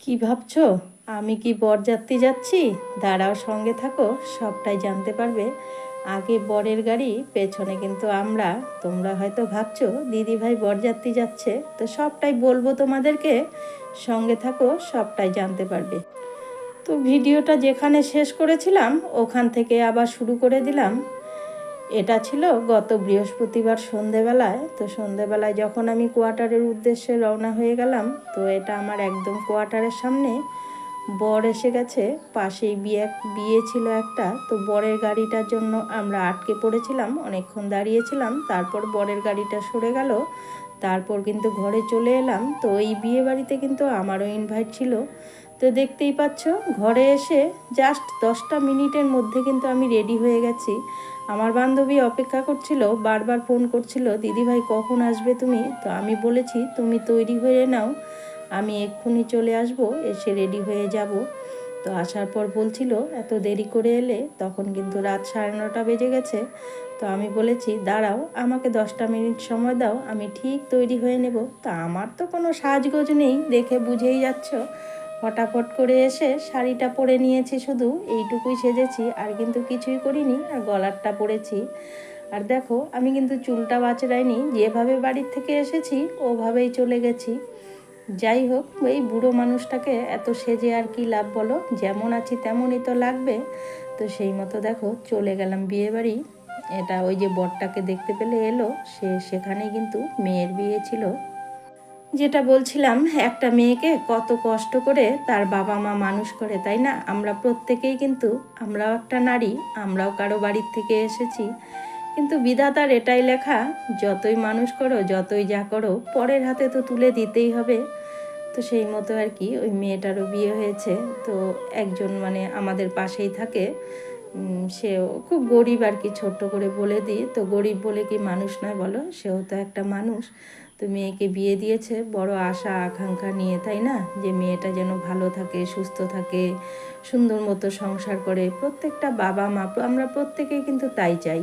কি ভাবছ? আমি কি বরযাত্রী যাচ্ছি? দাঁড়াও, সঙ্গে থাকো, সবটাই জানতে পারবে। আগে বরের গাড়ি, পেছনে কিন্তু আমরা। তোমরা হয়তো ভাবছ দিদি ভাই বরযাত্রী যাচ্ছে। তো সবটাই বলব তোমাদেরকে। সঙ্গে থাকো, সবটাই জানতে পারবে। তো ভিডিওটা যেখানে শেষ করেছিলাম, ওখান থেকে আবার শুরু করে দিলাম। এটা ছিল গত বৃহস্পতিবার সন্ধেবেলায়। তো সন্ধেবেলায় যখন আমি কোয়ার্টারের উদ্দেশ্যে রওনা হয়ে গেলাম, তো এটা আমার একদম কোয়ার্টারের সামনে। বর এসে গেছে, পাশেই বিয়ে বিয়ে ছিল একটা। তো বরের গাড়িটার জন্য আমরা আটকে পড়েছিলাম, অনেকক্ষণ দাঁড়িয়েছিলাম। তারপর বরের গাড়িটা সরে গেল, তারপর কিন্তু ঘরে চলে এলাম। তো এই বিয়ে বাড়িতে কিন্তু আমারও ইনভাইট ছিল। তো দেখতেই পাচ্ছ, ঘরে এসে জাস্ট দশটা মিনিটের মধ্যে কিন্তু আমি রেডি হয়ে গেছি। আমার বান্ধবী অপেক্ষা করছিল, বারবার ফোন করছিল দিদিভাই কখন আসবে তুমি? তো আমি বলেছি, তুমি তৈরি হয়ে নাও, আমি এক্ষুনি চলে আসব, এসে রেডি হয়ে যাব। তো আসার পর বলছিল, এত দেরি করে এলে, তখন কিন্তু রাত সাড়ে নটা বেজে গেছে। তো আমি বলেছি, দাঁড়াও, আমাকে দশটা মিনিট সময় দাও, আমি ঠিক তৈরি হয়ে নেব। তা আমার তো কোনো সাজগোজ নেই, দেখে বুঝেই যাচ্ছ। ফটাফট করে এসে শাড়িটা পরে নিয়েছি শুধু, এইটুকুই সেজেছি, আর কিন্তু কিছুই করিনি, আর গলারটা পরেছি। আর দেখো, আমি কিন্তু চুলটা বাঁচড়াইনি, যেভাবে বাড়ির থেকে এসেছি, ওভাবেই চলে গেছি। যাই হোক, এই বুড়ো মানুষটাকে এত সেজে আর কি লাভ বলো? যেমন আছি তেমনই তো লাগবে। তো সেই মতো দেখো, চলে গেলাম বিয়ে বাড়ি এটা ওই যে বরটাকে দেখতে পেলে এলো, সে সেখানেই কিন্তু মেয়ের বিয়ে ছিল। যেটা বলছিলাম, একটা মেয়েকে কত কষ্ট করে তার বাবা মা মানুষ করে, তাই না? আমরা প্রত্যেকেই কিন্তু, আমরাও একটা নারী, আমরাও কারও বাড়ির থেকে এসেছি। কিন্তু বিধাতার এটাই লেখা, যতই মানুষ করো, যতই যা করো, পরের হাতে তো তুলে দিতেই হবে। তো সেই মতো আর কি, ওই মেয়েটারও বিয়ে হয়েছে। তো একজন মানে আমাদের পাশেই থাকে সেও খুব গরিব আর কি, ছোট্ট করে বলে দিই। তো গরিব বলে কি মানুষ নয় বলো, সেও তো একটা মানুষ। তো মেয়েকে বিয়ে দিয়েছে, বড় আশা, আকাঙ্ক্ষা নিয়ে, তাই না? যে মেয়েটা যেন ভালো থাকে, সুস্থ থাকে, সুন্দর মতো সংসার করে। প্রত্যেকটা বাবা মা, আমরা প্রত্যেকেই কিন্তু তাই চাই।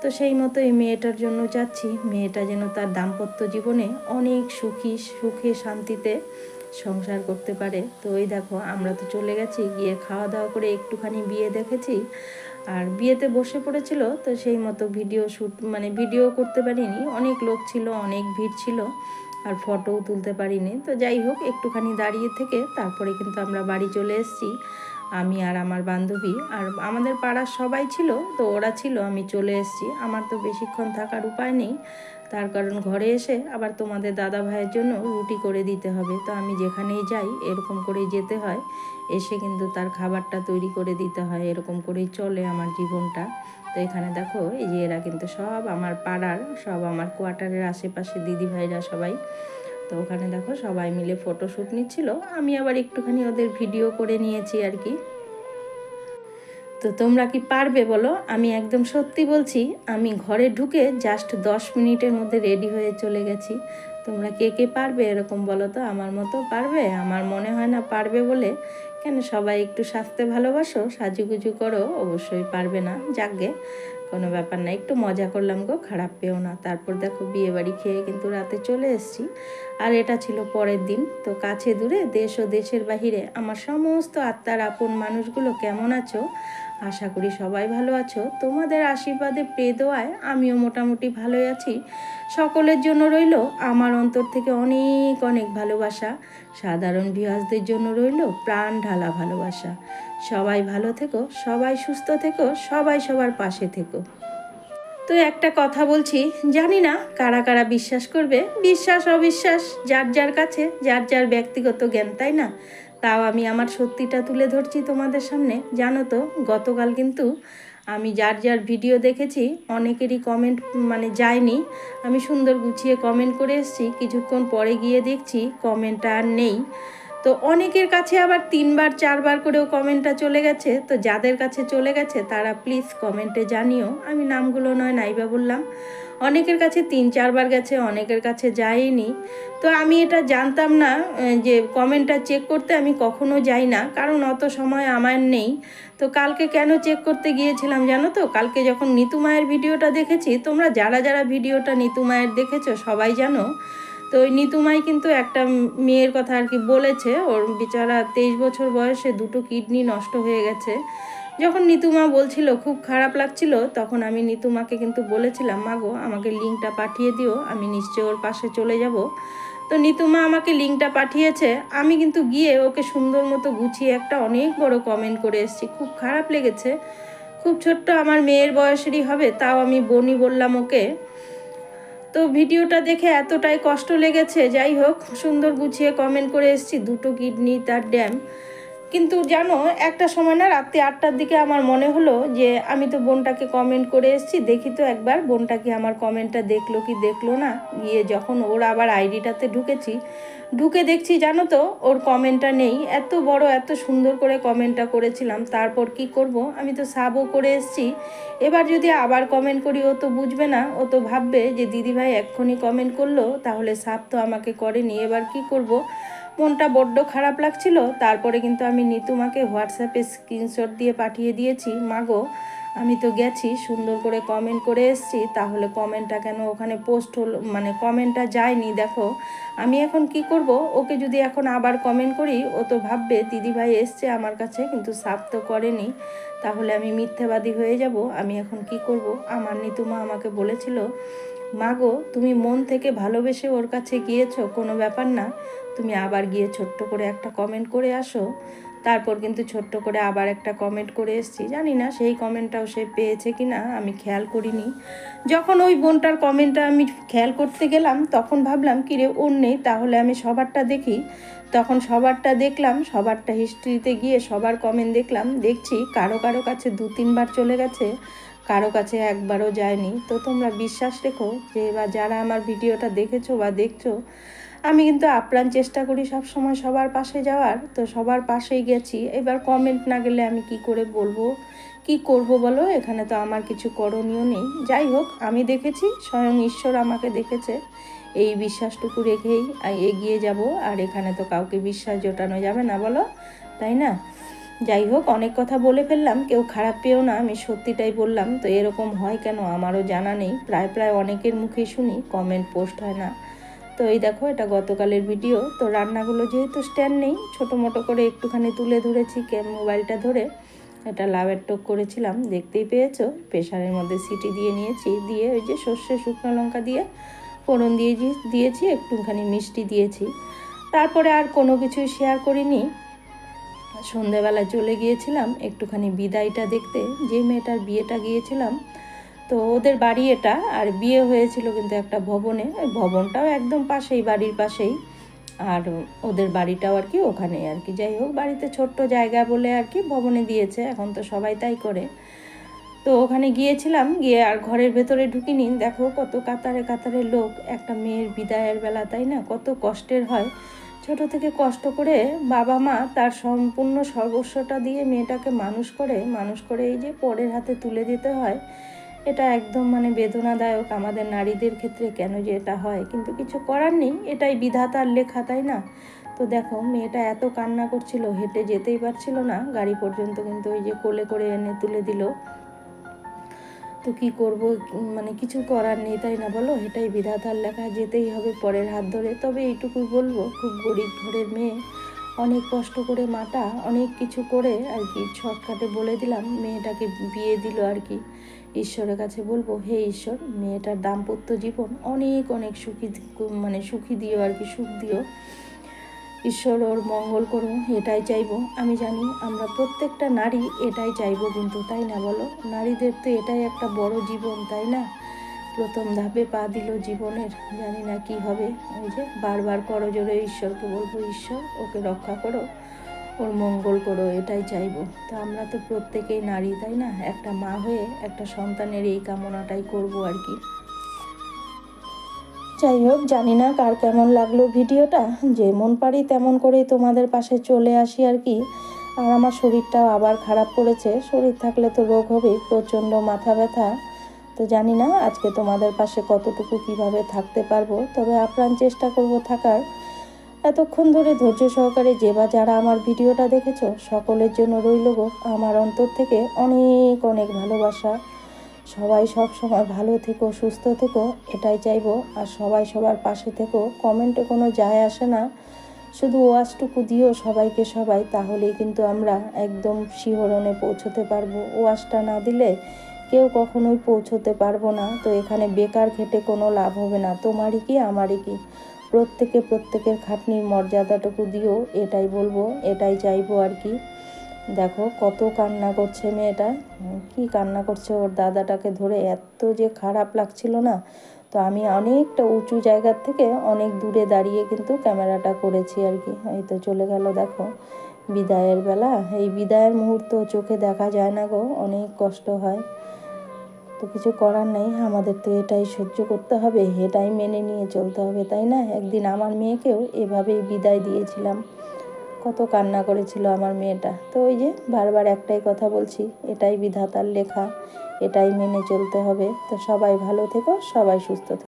তো সেই মতো এই মেয়েটার জন্য যাচ্ছি মেয়েটা যেন তার দাম্পত্য জীবনে অনেক সুখী, সুখে শান্তিতে সংসার করতে পারে। তো ওই দেখো, আমরা তো চলে গেছি, গিয়ে খাওয়া দাওয়া করে একটুখানি বিয়ে দেখেছি। আর বিয়েতে বসে পড়েছিল, তো সেই মতো ভিডিও শ্যুট মানে ভিডিও করতে পারিনি। অনেক লোক ছিল, অনেক ভিড় ছিল, আর ফটোও তুলতে পারিনি। তো যাই হোক, একটুখানি দাঁড়িয়ে থেকে তারপরে কিন্তু আমরা বাড়ি চলে এসেছি, আমি আর আমার বান্ধবী। আর আমাদের পাড়ার সবাই ছিল, তো ওরা ছিল, আমি চলে এসেছি। আমার তো বেশিক্ষণ থাকার উপায় নেই। তার কারণ ঘরে এসে আবার তোমাদের দাদা ভাইয়ের জন্য রুটি করে দিতে হবে। তো আমি যেখানেই যাই, এরকম করেই যেতে হয়। এসে কিন্তু তার খাবারটা তৈরি করে দিতে হয়। এরকম করেই চলে আমার জীবনটা। তো এখানে দেখো, এই যে এরা কিন্তু সব আমার পাড়ার, সব আমার কোয়ার্টারের আশেপাশে দিদি ভাইরা সবাই। তো ওখানে দেখো সবাই মিলে ফটোশ্যুট নিচ্ছিল। আমি আবার একটুখানি ওদের ভিডিও করে নিয়েছি আর কি। তো তোমরা কি পারবে বলো? আমি একদম সত্যি বলছি, আমি ঘরে ঢুকে জাস্ট দশ মিনিটের মধ্যে রেডি হয়ে চলে গেছি। তোমরা কে কে পারবে এরকম বলো তো? আমার মতো পারবে? আমার মনে হয় না পারবে বলে। কেন সবাই একটু সাজতে ভালোবাসো, সাজুগুজু করো, অবশ্যই পারবে না। যাকগে কোনো ব্যাপার না, একটু মজা করলাম গো, খারাপ পেও না। তারপর দেখো বিয়ে বাড়ি খেয়ে কিন্তু রাতে চলে এসেছি। আর এটা ছিল পরের দিন, তো কাছে দূরে, দেশ ও দেশের বাহিরে, আমার সমস্ত আত্মার আপন মানুষগুলো কেমন আছো? আশা করি সবাই ভালো আছো। তোমাদের আশীর্বাদে পেয়ে দেওয়ায় আমিও মোটামুটি ভালোই আছি। সকলের জন্য রইল আমার অন্তর থেকে অনেক অনেক ভালোবাসা। সাধারণ ভিউয়ার্সদের জন্য রইল প্রাণ ঢালা ভালোবাসা। সবাই ভালো থেকো, সবাই সুস্থ থেকো, সবাই সবার পাশে থেকো। তো একটা কথা বলছি, জানি না কারা কারা বিশ্বাস করবে, বিশ্বাস, অবিশ্বাস, যার যার কাছে, যার যার ব্যক্তিগত জ্ঞান, তাই না? তাও আমি আমার সত্যিটা তুলে ধরছি তোমাদের সামনে। জানো তো, গতকাল কিন্তু আমি যার যার ভিডিও দেখেছি, অনেকেরই কমেন্ট মানে যায়নি। আমি সুন্দর গুছিয়ে কমেন্ট করে এসেছি, কিছুক্ষণ পরে গিয়ে দেখছি কমেন্ট আর নেই। তো অনেকের কাছে আবার তিনবার, চারবার করেও কমেন্টটা চলে গেছে। তো যাদের কাছে চলে গেছে, তারা প্লিজ কমেন্টে জানিও। আমি নামগুলো নয়, নাইবা বললাম। অনেকের কাছে তিন, চারবার গেছে, অনেকের কাছে যায়নি। তো আমি এটা জানতাম না যে কমেন্টটা চেক করতে আমি কখনো যাই না। কারণ অত সময় আমার নেই। তো কালকে কেন চেক করতে গিয়েছিলাম জানো তো? কালকে যখন নিতু মায়ের ভিডিওটা দেখেছি, তোমরা যারা যারা ভিডিওটা নিতু মায়ের দেখেছ সবাই জানো তো ওই নিতুমাই কিন্তু একটা মেয়ের কথা আর কি বলেছে, ওর বিচারা তেইশ বছর বয়সে দুটো কিডনি নষ্ট হয়ে গেছে। যখন নিতুমা বলছিল খুব খারাপ লাগছিল, তখন আমি নিতুমাকে কিন্তু বলেছিলাম মাগো আমাকে লিঙ্কটা পাঠিয়ে দিও, আমি নিশ্চয় ওর পাশে চলে যাব। তো নিতুমা আমাকে লিঙ্কটা পাঠিয়েছে। আমি কিন্তু গিয়ে ওকে সুন্দর মতো গুছিয়ে একটা অনেক বড় কমেন্ট করে এসেছি, খুব খারাপ লেগেছে। খুব ছোট্ট আমার মেয়ের বয়সেরই হবে, তাও আমি বনি বললাম ওকে। তো ভিডিওটা দেখে এতটাই কষ্ট লেগেছে, যাই হোক, সুন্দর গুছিয়ে কমেন্ট করে এসছি, দুটো কিডনি, তার ড্যাম কিন্তু জানো, একটা সময় না রাত্রি আটটার দিকে আমার মনে হলো যে আমি তো বোনটাকে কমেন্ট করে এসেছি, দেখি তো একবার। বোনটা কি আমার কমেন্টটা দেখল কি দেখল না? গিয়ে যখন ওর আবার আইডিটাতে ঢুকেছি, ঢুকে দেখছি জানো তো, ওর কমেন্টটা নেই। এত বড়, এত সুন্দর করে কমেন্টটা করেছিলাম। তারপর কি করব? আমি তো সাবও করে এসেছি। এবার যদি আবার কমেন্ট করি, ও তো বুঝবে না। ও তো ভাববে যে দিদিভাই এক্ষুনি কমেন্ট করল, তাহলে সাব তো আমাকে করেনি। এবার কি করব? মনটা বড্ড খারাপ লাগছিল। তারপরে কিন্তু আমি নিতুমাকে হোয়াটসঅ্যাপে স্ক্রিনশট দিয়ে পাঠিয়ে দিয়েছি। মাগো, আমি তো গেছি, সুন্দর করে কমেন্ট করে এসেছি। তাহলে কমেন্টটা কেন ওখানে পোস্ট হলো? মানে কমেন্টটা যায়নি, দেখো। আমি এখন কি করব? ওকে যদি এখন আবার কমেন্ট করি, ও তো ভাববে, দিদিভাই এসছে আমার কাছে, কিন্তু সাপ তো করেনি। তাহলে আমি মিথ্যাবাদী হয়ে যাব। আমি এখন কি করব? আমার নিতুমা আমাকে বলেছিল, মাগো, তুমি মন থেকে ভালোবেসে ওর কাছে গিয়েছো, কোনো ব্যাপার না। তুমি আবার গিয়ে ছোট্ট করে একটা কমেন্ট করে আসো। তারপর কিন্তু ছোট্ট করে আবার একটা কমেন্ট করে এসেছি। জানি না সেই কমেন্টটাও সে পেয়েছে কি না আমি খেয়াল করিনি। যখন ওই বোনটার কমেন্টটা আমি খেয়াল করতে গেলাম, তখন ভাবলাম, কিরে ওর নেই তাহলে আমি সবারটা দেখি। তখন সবারটা দেখলাম, সবারটা হিস্ট্রিতে গিয়ে সবার কমেন্ট দেখলাম। দেখছি কারও কারও কাছে দু, তিনবার চলে গেছে, কারও কাছে একবারও যায়নি। তো তোমরা বিশ্বাস রেখো যে, বা যারা আমার ভিডিওটা দেখেছ বা দেখছ আমি কিন্তু আপ্রাণ চেষ্টা করি সব সময় সবার পাশে যাওয়ার। তো সবার পাশেই গেছি। এবার কমেন্ট না গেলে আমি কি করে বলব? কি করব বলো? এখানে তো আমার কিছু করণীয় নেই। যাই হোক, আমি দেখেছি, স্বয়ং ঈশ্বর আমাকে দেখেছে। এই বিশ্বাসটুকু রেখেই এগিয়ে যাব। আর এখানে তো কাউকে বিশ্বাস জোটানো যাবে না বলো? তাই না? যাই হোক, অনেক কথা বলে ফেললাম। কেউ খারাপ পেও না, আমি সত্যিটাই বললাম। তো এরকম হয় কেন? আমারও জানা নেই। প্রায় প্রায় অনেকের মুখেই শুনি কমেন্ট পোস্ট হয় না। তো এই দেখো, এটা গতকালের ভিডিও তো রান্নাগুলো যেহেতু স্ট্যান্ড নেই, ছোটো মোটো করে একটুখানি তুলে ধরেছি কে মোবাইলটা ধরে। এটা লাভের টোক করেছিলাম, দেখতেই পেয়েছ? প্রেশারের মধ্যে সিটি দিয়ে নিয়েছি, দিয়ে ওই যে সর্ষে শুকনো লঙ্কা দিয়ে ফোড়ন দিয়ে দিয়েছি, একটুখানি মিষ্টি দিয়েছি। তারপরে আর কোনো কিছুই শেয়ার করিনি। সন্ধেবেলা চলে গিয়েছিলাম, একটুখানি বিদায়টা দেখতে। যে মেয়েটার বিয়েটা গিয়েছিলাম তো ওদের বাড়ি এটা, আর বিয়ে হয়েছিল কিন্তু একটা ভবনে, ওই ভবনটাও একদম পাশেই, বাড়ির পাশেই। আর ওদের বাড়িটাও আর কি ওখানে আর কি। যাই হোক, বাড়িতে ছোট্ট জায়গা বলে আর কি ভবনে দিয়েছে, এখন তো সবাই তাই করে। তো ওখানে গিয়েছিলাম, গিয়ে আর ঘরের ভেতরে ঢুকিনি। দেখো কত কাতারে কাতারে লোক, একটা মেয়ের বিদায়ের বেলা, তাই না? কত কষ্টের হয়। ছোট থেকে কষ্ট করে বাবা মা তার সম্পূর্ণ সর্বস্বটা দিয়ে মেয়েটাকে মানুষ করে মানুষ করে এই যে পরের হাতে তুলে দিতে হয়। এটা একদম মানে বেদনাদায়ক আমাদের নারীদের ক্ষেত্রে কেন যে এটা হয়? কিন্তু কিছু করার নেই, এটাই বিধাতার লেখা, তাই না? তো দেখো, মেয়েটা এত কান্না করছিল, হেঁটে যেতেই পারছিল না, গাড়ি পর্যন্ত কিন্তু ওই যে কোলে করে এনে তুলে দিল। তো কি করব? মানে কিছু করার নেই, তাই না বলো? এটাই বিধাতার লেখা, যেতেই হবে পরের হাত ধরে। তবে এইটুকুই বলব, খুব গরিব ঘরের মেয়ে, অনেক কষ্ট করে মাটা, অনেক কিছু করে আর কি ছটকাটে বলে দিলাম, মেয়েটাকে বিয়ে দিল আর কি। ঈশ্বরের কাছে বলব, হে ঈশ্বর, মেয়েটার দাম্পত্য জীবন অনেক অনেক সুখী মানে সুখী দিও আর কি, সুখ দিও। ঈশ্বর, ওর মঙ্গল করো এটাই চাইব। আমি জানি আমরা প্রত্যেকটা নারী এটাই চাইব কিন্তু, তাই না বলো? নারীদের তো এটাই একটা বড় জীবন, তাই না? প্রথম ধাপে পা দিল জীবনের, জানি না কি হবে। ওই যে বারবার করো জোরে ঈশ্বরকে বলব, ঈশ্বর, ওকে রক্ষা করো। ওর মঙ্গল করো, এটাই চাইব। তো আমরা তো প্রত্যেকেই নারী, তাই না? একটা মা হয়ে একটা সন্তানের এই কামনাটাই করব আর কি। যাই হোক, জানি না কার কেমন লাগল ভিডিওটা। যেমন পারি তেমন করেই তোমাদের পাশে চলে আসি আর কি। আর আমার শরীরটাও আবার খারাপ করেছে। শরীর থাকলে তো রোগ হবেই, প্রচণ্ড মাথা ব্যথা। তো জানি না আজকে তোমাদের পাশে কতটুকু কীভাবে থাকতে পারব। তবে আপ্রাণ চেষ্টা করব থাকার। এতক্ষণ ধরে ধৈর্য সহকারে যে বা যারা আমার ভিডিওটা দেখেছ, সকলের জন্য রইল গো। আমার অন্তর থেকে অনেক অনেক ভালোবাসা। সবাই সব সময় ভালো থেকো, সুস্থ থেকো, এটাই চাইব। আর সবাই সবার পাশে থেকো। কমেন্টে কোনো যায় আসে না। শুধু ওয়াশটুকু দিও সবাইকে সবাই, তাহলেই কিন্তু আমরা একদম শিহরণে পৌঁছতে পারব। ওয়াশটা না দিলে কেউ কখনোই পৌঁছতে পারব না। তো এখানে বেকার খেটে কোনো লাভ হবে না। তোমারই কি, আমারই কি? প্রত্যেকে প্রত্যেকের খাটনির মর্যাদাটুকু দিও, এটাই বলব, এটাই চাইব আর কি। দেখো, কত কান্না করছে মেয়েটা। কি কান্না করছে ওর দাদাটাকে ধরে, এত যে খারাপ লাগছিল না। তো আমি অনেকটা উঁচু জায়গার থেকে অনেক দূরে দাঁড়িয়ে কিন্তু ক্যামেরাটা করেছি আর কি। এই তো চলে গেল, দেখো, বিদায়ের বেলা। এই বিদায়ের মুহূর্ত চোখে দেখা যায় না গো, অনেক কষ্ট হয়। তো কিছু করার নেই আমাদের তো এটাই সহ্য করতে হবে, এটাই মেনে নিয়ে চলতে হবে, তাই না? একদিন আমার মেয়েকেও এভাবেই বিদায় দিয়েছিলাম। কত কান্না করেছিল আমার মেয়েটা। তো ওই যে বারবার একটাই কথা বলছি, এটাই বিধাতার লেখা, এটাই মেনে চলতে হবে। তো সবাই ভালো থেকো, সবাই সুস্থ থেকো।